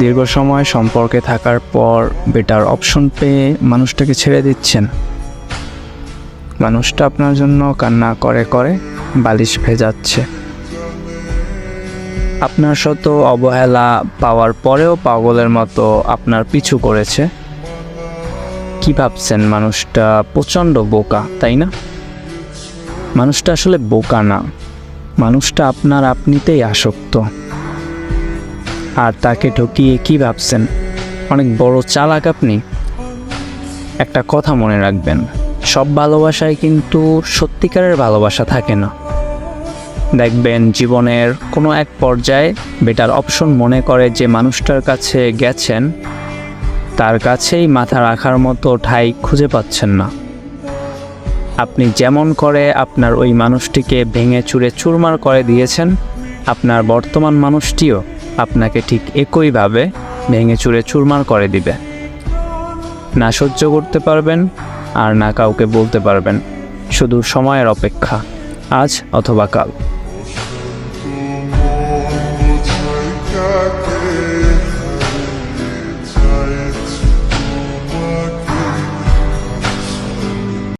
দীর্ঘ সময় সম্পর্কে থাকার পর বেটার অপশন পেয়ে মানুষটাকে ছেড়ে দিচ্ছেন। মানুষটা আপনার জন্য কান্না করে করে বালিশ ভেজাচ্ছে। আপনার শত অবহেলা পাওয়ার পরেও পাগলের মতো আপনার পিছু করেছে। কি ভাবছেন মানুষটা? প্রচণ্ড বোকা, তাই না? মানুষটা আসলে বোকা না। মানুষটা আপনার আপনিতেই আসক্ত। আর তাকে ঠকিয়ে কি ভাবছেন? অনেক বড় চালাক আপনি। একটা কথা মনে রাখবেন, সব ভালোবাসায় কিন্তু সত্যিকারের ভালোবাসা থাকে না। দেখবেন জীবনের কোনো এক পর্যায়ে বেটার অপশন মনে করে যে মানুষটার কাছে গেছেন, তার কাছেই মাথা রাখার মতো ঠাই খুঁজে পাচ্ছেন না। আপনি যেমন করে আপনার ওই মানুষটিকে ভেঙে চুরে চুরমার করে দিয়েছেন, আপনার বর্তমান মানুষটিও আপনাকে ঠিক একইভাবে ভেঙে চুরে চুরমার করে দিবে। না সহ্য করতে পারবেন আর না কাউকে বলতে পারবেন। শুধু সময়ের অপেক্ষা, আজ অথবা কাল।